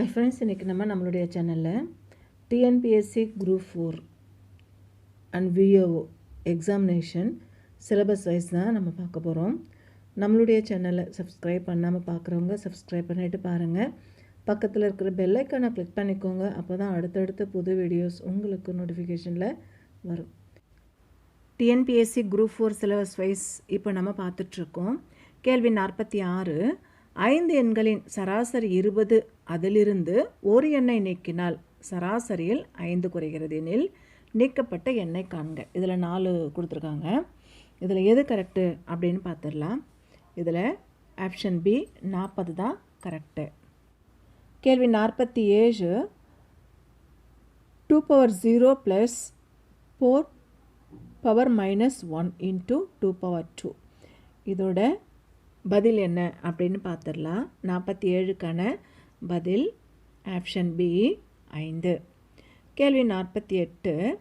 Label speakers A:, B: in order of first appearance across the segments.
A: ஐ friends இன்றைக்கி நம்ம நம்மளுடைய சேனலில் TNPSC group four and VAO examination syllabus wise தான் நம்ம பார்க்க போகிறோம் நம்மளுடைய சேனலை சப்ஸ்கிரைப் பண்ணாமல் பார்க்குறவங்க சப்ஸ்கிரைப் பண்ணிவிட்டு பாருங்கள் பக்கத்தில் இருக்கிற பெல்லைக்கானை கிளிக் பண்ணிக்கோங்க. அப்போ தான் அடுத்தடுத்த புது வீடியோஸ் உங்களுக்கு நோட்டிஃபிகேஷனில் வரும். TNPSC group four syllabus wise இப்போ நம்ம பார்த்துட்ருக்கோம் கேள்வி நாற்பத்தி ஆறு ஐந்து எண்களின் சராசரி இருபது அதிலிருந்து ஒரு எண்ணை நீக்கினால் சராசரியில் ஐந்து குறைகிறது எனில் நீக்கப்பட்ட எண்ணை காண்க. இதில் நாலு கொடுத்துருக்காங்க. இதில் எது கரெக்டு அப்படின்னு பார்த்துடலாம் இதில் ஆப்ஷன் பி நாற்பது தான் கரெக்டு கேள்வி நாற்பத்தி ஏழு. Two power zero plus four power minus one into two power two இதோட பதில் என்ன அப்படின்னு பார்த்துடலாம் நாற்பத்தி ஏழுக்கான பதில் ஆப்ஷன் பி ஐந்து. கேள்வி நாற்பத்தி எட்டு.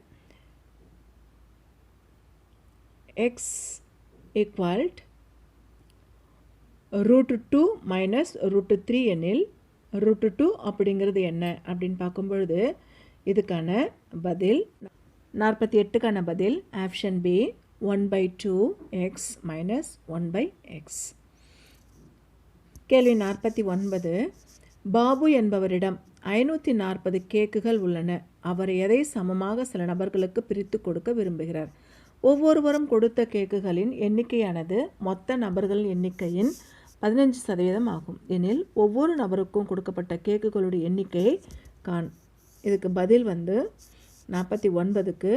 A: X equal to root two minus root three எனில் ரூட்டு டூ அப்படிங்கிறது என்ன அப்படின்னு பார்க்கும்பொழுது இதுக்கான பதில் நாற்பத்தி எட்டுக்கான பதில் option B one by two X minus one by X கேள்வி நாற்பத்தி ஒன்பது. பாபு என்பவரிடம் ஐநூற்றி நாற்பது கேக்குகள் உள்ளன. அவர் எதை சமமாக சில நபர்களுக்கு பிரித்து கொடுக்க விரும்புகிறார்? ஒவ்வொருவரும் கொடுத்த கேக்குகளின் எண்ணிக்கையானது மொத்த நபர்கள் எண்ணிக்கையின் பதினஞ்சு சதவீதம் ஆகும். எனில் ஒவ்வொரு நபருக்கும் கொடுக்கப்பட்ட கேக்குகளுடைய எண்ணிக்கையை காண் இதுக்கு பதில் வந்து நாற்பத்தி ஒன்பதுக்கு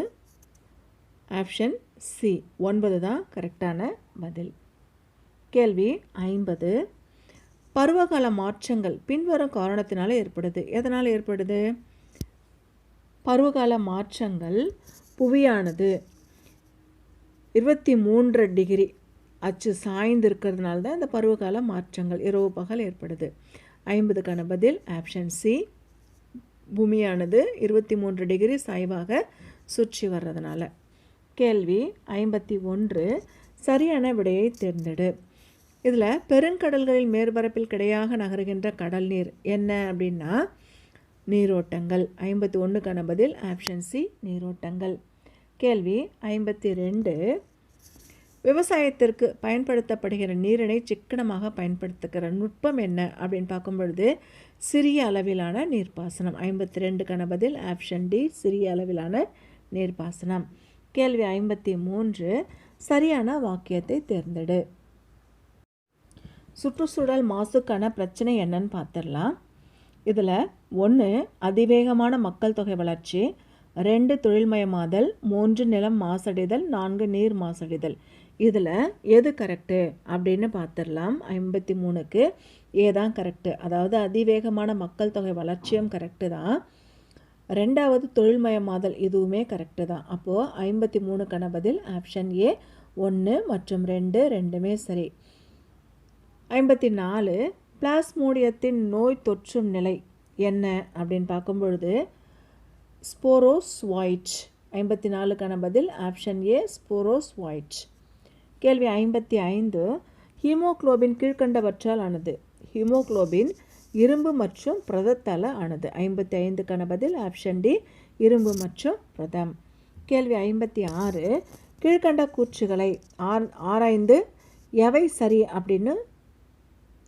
A: ஆப்ஷன் சி ஒன்பது தான் கரெக்டான பதில். கேள்வி ஐம்பது. பருவகால மாற்றங்கள் பின்வரும் காரணத்தினால் ஏற்படுது. எதனால் ஏற்படுது? பருவகால மாற்றங்கள் புவியானது இருபத்தி மூன்று டிகிரி அச்சு சாய்ந்து இருக்கிறதுனால தான் இந்த பருவகால மாற்றங்கள் இரவு பகல் ஏற்படுது. ஐம்பதுக்கான பதில் ஆப்ஷன் சி. பூமியானது இருபத்தி மூன்று டிகிரி சாய்வாக சுற்றி வர்றதுனால. கேள்வி ஐம்பத்தி ஒன்று சரியான விடையை தேர்ந்தெடு. இதில் பெருங்கடல்களின் மேற்பரப்பில் கிடையாக நகருகின்ற கடல் நீர் என்ன அப்படின்னா நீரோட்டங்கள். ஐம்பத்தி ஒன்றுக்கான பதில் ஆப்ஷன் சி நீரோட்டங்கள். கேள்வி ஐம்பத்தி ரெண்டு விவசாயத்திற்கு பயன்படுத்தப்படுகிற நீரினை சிக்கனமாக பயன்படுத்துகிற நுட்பம் என்ன அப்படின்னு பார்க்கும் பொழுது சிறிய அளவிலான நீர்ப்பாசனம். ஐம்பத்தி ரெண்டுக்கான பதில் ஆப்ஷன் டி சிறிய அளவிலான நீர்ப்பாசனம். கேள்வி ஐம்பத்தி மூன்று சரியான வாக்கியத்தை தேர்ந்தெடு. சுற்றுச்சூழல் மாசுக்கான பிரச்சனை என்னன்னு பார்த்துடலாம் இதில் ஒன்று அதிவேகமான மக்கள் தொகை வளர்ச்சி. ரெண்டு தொழில்மயமாதல். மூன்று நிலம் மாசடைதல். நான்கு நீர் மாசடைதல். இதில் எது கரெக்டு அப்படின்னு பார்த்துடலாம் ஐம்பத்தி மூணுக்கு ஏதான் கரெக்டு அதாவது அதிவேகமான மக்கள் தொகை வளர்ச்சியும் கரெக்டு தான். ரெண்டாவது தொழில்மயமாதல். இதுவுமே கரெக்டு தான். அப்போது ஐம்பத்தி மூணுக்கான பதில் ஆப்ஷன் ஏ ஒன்று மற்றும் ரெண்டு ரெண்டுமே சரி. ஐம்பத்தி நாலு பிளாஸ்மோடியத்தின் நோய் தொற்றும் நிலை என்ன அப்படின்னு பார்க்கும்பொழுது ஸ்போரோஸ் ஒயிட் ஐம்பத்தி நாலுக்கான பதில் ஆப்ஷன் ஏ ஸ்போரோஸ் ஒயிட் கேள்வி ஐம்பத்தி ஐந்து ஹீமோக்ளோபின் கீழ்கண்டவற்றால் ஆனது. ஹீமோக்ளோபின் இரும்பு மற்றும் பிரதத்தால் ஆனது. ஐம்பத்தி ஐந்துக்கான பதில் ஆப்ஷன் டி இரும்பு மற்றும் பிரதம். கேள்வி ஐம்பத்தி ஆறு கீழ்கண்ட கூற்றுகளை ஆர் ஆராய்ந்து எவை சரி அப்படின்னு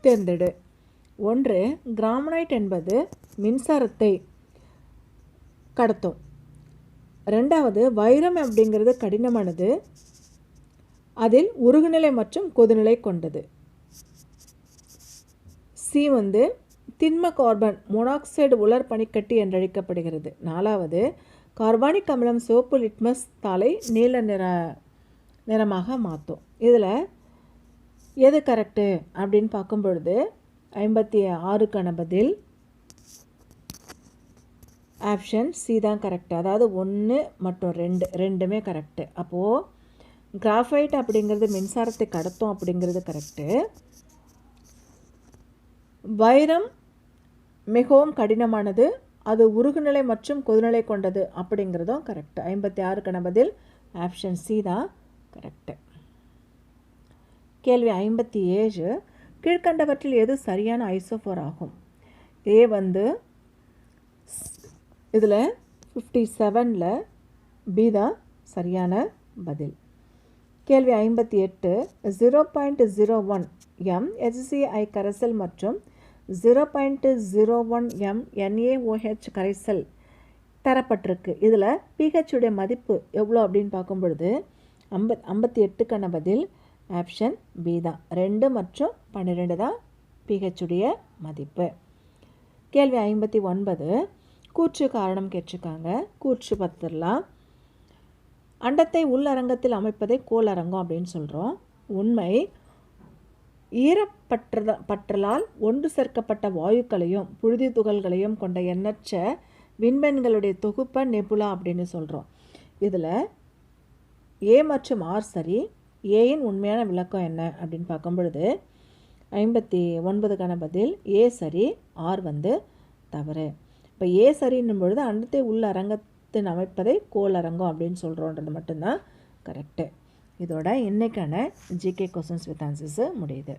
A: தேர்ந்தெடு. ஒன்று கிராமனைட் என்பது மின்சாரத்தை கடத்தும். ரெண்டாவது வைரம் அப்படிங்கிறது கடினமானது. அதில் உருகுநிலை மற்றும் கொதுநிலை கொண்டது. சி வந்து திண்ம கார்பன் மோனாக்சைடு உலர் பனிக்கட்டி என்றழைக்கப்படுகிறது. நாலாவது கார்பானிக் அமிலம் சோப்பு லிட்மஸ் தாளை நீல நிற நிறமாக மாற்றும் இதில் எது கரெக்டு அப்படின்னு பார்க்கும் பொழுது ஐம்பத்தி ஆறுக்கான பதில் ஆப்ஷன் சி தான் கரெக்டு அதாவது ஒன்று மற்றும் ரெண்டு ரெண்டுமே கரெக்டு அப்போது கிராஃபைட் அப்படிங்கிறது மின்சாரத்தை கடத்தும் அப்படிங்கிறது கரெக்டு வைரம் மிகவும் கடினமானது அது உருகுநிலை மற்றும் கொதுநிலை கொண்டது அப்படிங்கிறதும் கரெக்டு ஐம்பத்தி ஆறுக்கான பதில் ஆப்ஷன் சி தான் கரெக்டு கேள்வி ஐம்பத்தி ஏழு கீழ்கண்டவற்றில் எது சரியான ஐசோஃபோர் ஆகும்? ஏ வந்து இதில் ஃபிஃப்டி செவனில் பி தான் சரியான பதில். கேள்வி ஐம்பத்தி எட்டு zero point zero one M ஹெச்சிஐ கரைசல் மற்றும் zero point zero one M NaOH கரைசல் தரப்பட்டிருக்கு. இதில் பிஹெச் உடைய மதிப்பு எவ்வளோ அப்படின்னு பார்க்கும் பொழுது ஐம்பத் ஐம்பத்தி எட்டுக்கான பதில் ஆப்ஷன் பி தான். ரெண்டு மற்றும் பன்னிரெண்டு தான் பிஹெச்சுடைய மதிப்பு. கேள்வி ஐம்பத்தி ஒன்பது. கூற்று காரணம் கேட்டிருக்காங்க. கூற்று பத்திரலாம். அண்டத்தை உள்ளரங்கத்தில் அமைப்பதை கோளரங்கம் அப்படின்னு சொல்கிறோம் உண்மை. ஈரப்பற்றத பற்றலால் ஒன்று சேர்க்கப்பட்ட வாயுக்களையும் புழுதி துகள்களையும் கொண்ட எண்ணற்ற விண்மீன்களுடைய தொகுப்பை நெபுலா அப்படின்னு சொல்கிறோம் இதில் ஏ மற்றும் ஆர் சரி ஏயின் உண்மையான விளக்கம் என்ன அப்படின்னு பார்க்கும் பொழுது ஐம்பத்தி ஒன்பதுக்கான பதில் ஏ சரி ஆர் வந்து தவறு. இப்போ ஏ சரின்னும் பொழுது அண்டத்தை உள்ள அரங்கத்தின் அமைப்பதை கோல் அரங்கம் அப்படின்னு சொல்கிறோன்றது மட்டும்தான் கரெக்டு இதோட இன்றைக்கான ஜிகே கொஸ்டின்ஸ் வித் ஆன்சர்ஸு முடியுது.